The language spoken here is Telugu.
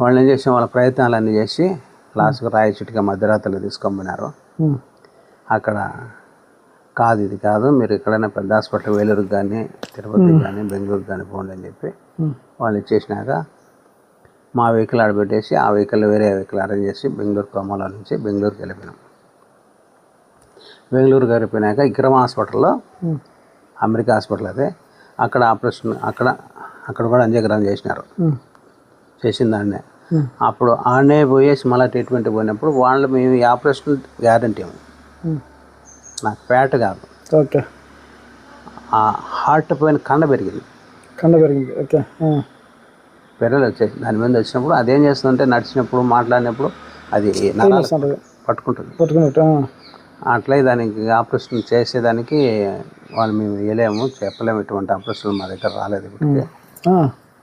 వాళ్ళు ఏం చేసిన వాళ్ళ ప్రయత్నాలన్నీ చేసి లాస్ట్గా రాయి చుట్టుగా మధ్యరాత్రులు తీసుకొమ్మినారు ఉమ్. అక్కడ కాదు ఇది కాదు మీరు ఎక్కడైనా పెద్ద హాస్పిటల్ వేలూరుకి కానీ తిరుపతికి కానీ బెంగళూరుకి కానీ పోండి అని చెప్పి. వాళ్ళు ఇచ్చేసినాక మా వెహికల్ ఆడబెట్టేసి ఆ వెహికల్ వేరే వెహికల్ అరేంజ్ చేసి బెంగళూరు కొమ్మలో నుంచి బెంగళూరుకి వెళ్ళిపోయినాం బెంగళూరుకి వెళ్ళిపోయినాక ఇక్రమ హాస్పిటల్లో. అమెరికా హాస్పిటల్ అదే అక్కడ ఆపరేషన్ అక్కడ అక్కడ కూడా అంజగ్రహం చేసినారు. చేసిన దాన్నే. అప్పుడు ఆడనే పోయేసి మళ్ళీ ట్రీట్మెంట్ పోయినప్పుడు వాళ్ళు మేము ఈ ఆపరేషన్ గ్యారంటీ ఉంది. నాకు ఫ్యాట్ కాదు. ఓకే. ఆ హార్ట్ పైన కండ పెరిగింది. కండ పెరిగింది. ఓకే. పెరలు వచ్చేసి దాని మీద వచ్చినప్పుడు అదేం చేస్తుందంటే నడిచినప్పుడు మాట్లాడినప్పుడు అది. పట్టుకుంటుంది. పట్టుకున్నట్టు. అట్లే దానికి ఆపరేషన్ చేసేదానికి వాళ్ళు మేము వేయలేము చెప్పలేము. ఇటువంటి ఆపరేషన్ మా దగ్గర రాలేదు ఇప్పటికే. ఆ.